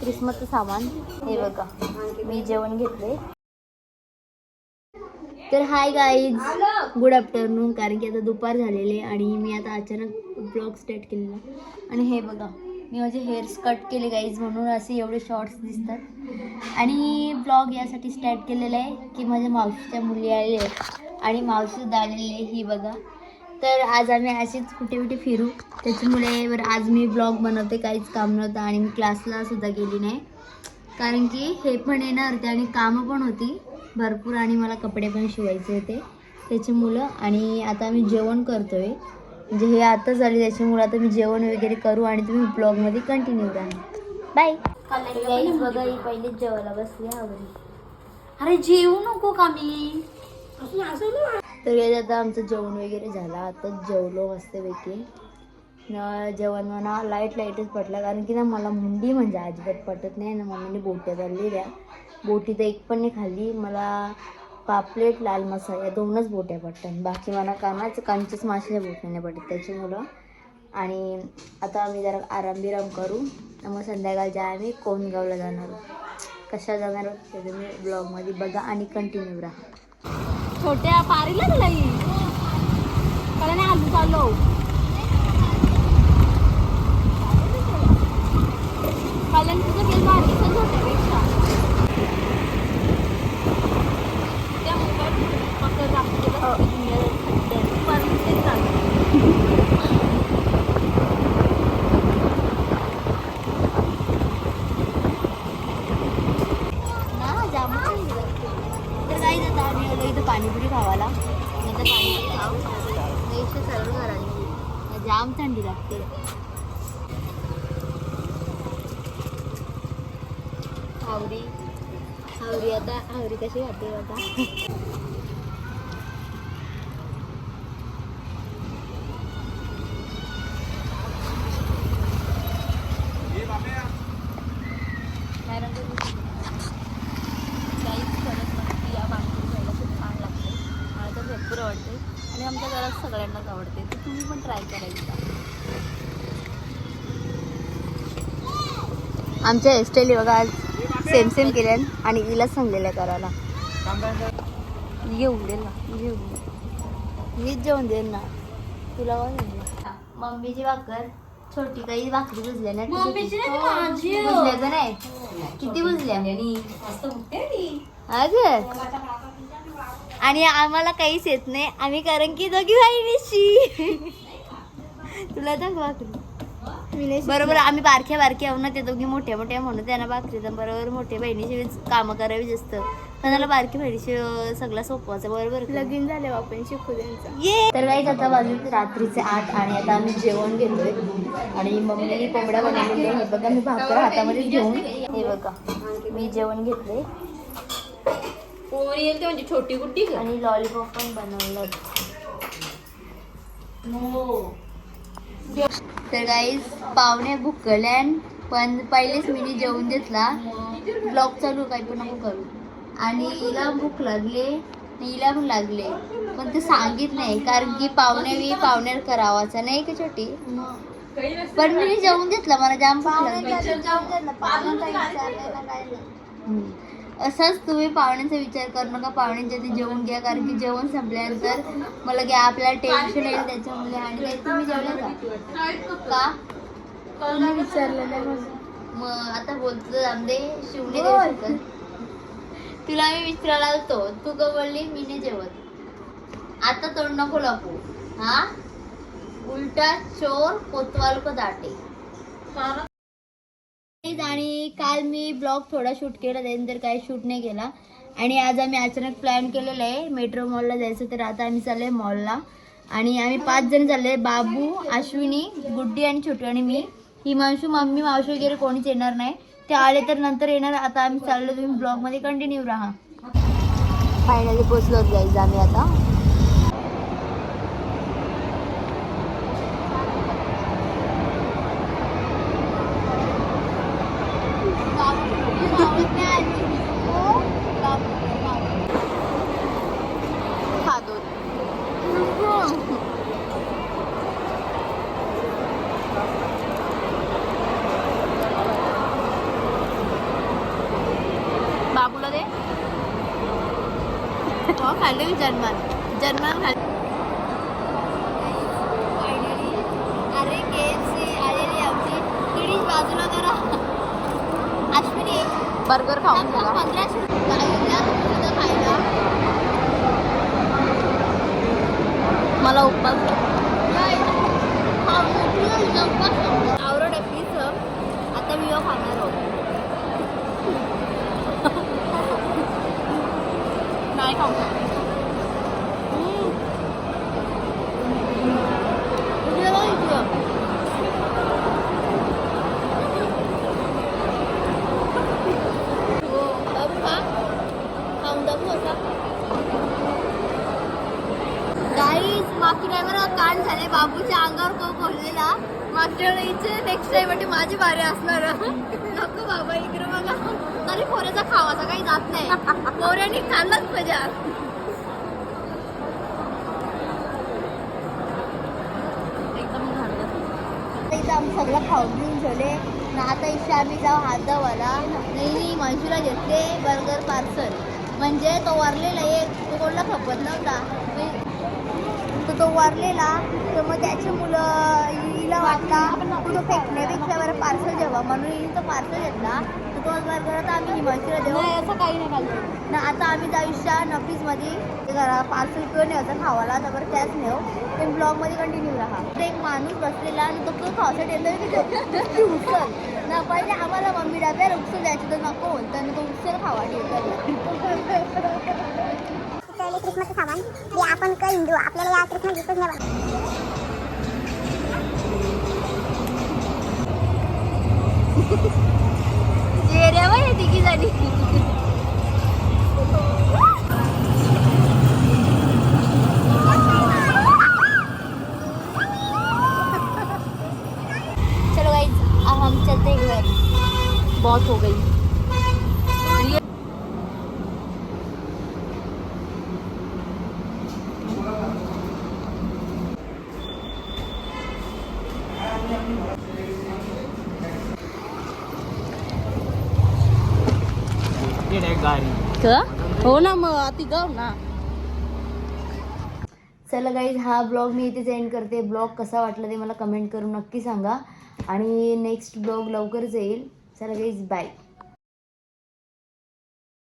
क्रिसमसचं सामान. हे बघा मी जेवण घेतले तर हाय गाईज गुड आफ्टरनून कारण की आता दुपार झालेले आणि मी आता अचानक ब्लॉग स्टार्ट केलेला आणि हे बघा मी माझे हेअर्स कट केले गाईज म्हणून असे एवढे शॉर्ट्स दिसतात. आणि ब्लॉग यासाठी स्टार्ट केलेला आहे की माझ्या मावशीच्या मुली आलेले आहेत. आणि मावशीसुद्धा आलेली आहे ही बघा. तर आज आम्ही अशीच कुठे कुठे फिरू. त्याच्यामुळे आज मी ब्लॉग बनवते काहीच काम नव्हतं आणि मी क्लासला सुद्धा गेली नाही. कारण की हे पण येणार होते आणि कामं पण होती. भरपूर आणि मला कपडे पण शिवायचे होते. त्याची मुलं आणि आता मी जेवण करतोय. म्हणजे हे आता झाले त्याच्यामुळे आता मी जेवण वगैरे करू आणि तुम्ही ब्लॉगमध्ये कंटिन्यू राहा बाय बघा ही पहिलीच जेवायला बसली आवडी अरे जेवू नको का मी तर यात आता आमचं जेवण वगैरे झालं. आता जेवलो मस्तपैकी. न जेवण म्हणा लाइट लाईटच पटला कारण की ना मला मुंडी म्हणजे अजिबात पटत नाही ना मम्मीने बोट्या चाललेल्या बोटी तर एक पण नाही खाल्ली. मला पापलेट लाल मसाला या दोनच बोट्या पडतात. बाकी मला कानाच कांचीच माशाच्या बोट्या नाही पडत त्याच्यामुळं. आणि आता आम्ही जरा आराम बिराम करू. मग संध्याकाळच्या आम्ही कोणगावला जाणार आहोत. कशा जाणार आहोत ते तुम्ही ब्लॉगमध्ये बघा आणि कंटिन्यू राहा. छोट्या पारीला तुला मला नाही आलू चाललो. कारण तुझं केस भारी पण छोट्यापेक्षा त्या मोबाईल फक्त दाखवते ना जाम थंडी लागते. तर काही जात आम्ही. आलो इथं पाणीपुरी खावाला. नंतर पाणीपुरी खाऊ. नेक्स्ट सरळ घरात जाम थंडी लागते. हावरी हावरी आता हावरी कशी खाते आता कारण ते काहीच करत नाही की या पाणीपुरी खायला खूप छान लागते मला तर भरपूर आवडते सगळ्यांनाच आवडते तर तुम्ही पण ट्राय करायचा आमच्या हेअरस्टाईल बघा आज सेम सेम केल्या आणि हिलाच सांगलेल्या करायला. येऊन दे ना येऊन दे मीच जेवण देईन ना. तुला मम्मीची भाकर छोटी काही भाकरी बुजल्या ना बुजल्या का नाही. किती बुजल्या? अगं. आणि आम्हाला काहीच येत नाही. आम्ही कारण की दोघी बहिणीशी. तुला दाख भाकरी. बरोबर आम्ही बारक्या बारक्या आहो ना ते दोघी मोठ्या मोठ्या म्हणून त्यांना भाकरी तर बरोबर मोठ्या बहिणीशी कामं करावी जास्त. कोणाला बारकी बहिणीशी सगळं सोपवायचं बरोबर? लगीन झाले आपण शिकू ये! तर काही आता वाजले रात्रीचे आठ आणि आता आम्ही जेवण घेतोय. आणि मम्मीने कोंबड्या बनवलेल्या हे बघा मी भाकर हातामध्ये घेऊन हे बघा मी जेवण घेतले पोरी येते म्हणजे छोटी गुट्टी आणि लॉलीपॉप पण बनवलं तर गाईज पाहुणे भुकल्यान पण पहिलेच मी जेवण घेतला. ब्लॉग चालू काही पण नको करू. आणि हिला भूक लागले आणि हिला पण लागले. पण ते सांगित नाही कारण की पाहुणे मी पाहुण्यावर करावाचा नाही का छोटी? पण मी जेवण घेतला मला जाम भूक लागली. असंच तुम्ही पाहुण्यांचा विचार करू नका. पाहुण्यांच्या ते जेवण घ्या कारण की जेवण संपल्यानंतर मला की आपल्याला टेन्शन येईल त्याच्यामुळे आणि काही तुम्ही जेवले का? का? मी विचारलं नाही. मग आता बोलतो आमदे शिवणे देऊ शकत. तुला मी विचारायला आलतो तू का बोलली मी नाही जेवत? आता तोंड नको लपू हा? उलटा चोर कोतवाल को दाटे. आणि काल मी ब्लॉग थोडा शूट केला त्यानंतर काही शूट नाही केला. आणि आज आम्ही अचानक प्लॅन केलेला आहे मेट्रो मॉलला जायचं तर आता आम्ही चालले मॉलला. आणि आम्ही पाच जण चाललोय बाबू अश्विनी गुड्डी आणि छोटू आणि मी. हिमांशू मम्मी मावशी वगैरे कोणीच येणार नाही. ते आले तर नंतर येणार. आता आम्ही चाललो तुम्ही ब्लॉगमध्ये कंटिन्यू राहा. फायनली पोचलो जायचं आम्ही आता. बाबूला दे. हो खाल्ले मी जन्मात जन्मात खाल्ले. अरे के एफ सी आलेली आमची. तिडीच बाजूला करा अश्विनी बर्गर खाऊन पंधराशे रुपये खायला मला उपवास आवड प्लीज आता मी यो खाणार आहोत नाही खाऊ इकडे कान झाले. बाबूच्या अंगावर को खोललेला मागच्या वेळेचे नेक्स्ट टाइम म्हणजे माझी बारी असणार. नको बाबा इकडे बघा. तरी पोऱ्याचा खावाचा काही जात नाही. पोऱ्याने खाल्लंच पाहिजे. एकदम सगळं खाऊन घेऊन ठेवले आता इथे आम्ही जाऊ हात हातावाला नाही मंचुरा घेतले बर्गर पार्सल म्हणजे तो वरलेला एक तो कोणाला खपत नव्हता. मी- तर तो वरलेला तर मग त्याची मुलं हिला वाटला तो फेकण्यापेक्षा बरं पार्सल जेव्हा म्हणून हिने तो पार्सल घेतला. बर्गर आता आम्ही मंचुरा देऊ नाही असं काही नाही खाल्लं ना आता आम्ही नफीसमध्ये घरा पार्सल किंवा न्यायचं खावाला तर बरं त्याच नेऊ ते ब्लॉगमध्ये कंटिन्यू राहा. तर एक माणूस बसलेला आणि तो तो खावासाठी येतो की उचल ना पहिले आम्हाला मम्मी डब्याला उचल द्यायची तर नको तर तो उचल खावा सामान जे आपण क हिंदू आपल्याला या क्रिसमस गिफ्टच नाही बनवत. एरियावर आहे तिघी झाली का? हो ना मग ती गव ना. चला गाईज हा ब्लॉग मी इथेच एंड करते. ब्लॉग कसा वाटला ते मला कमेंट करून नक्की सांगा. आणि नेक्स्ट ब्लॉग लवकरच येईल. चला गाईज बाय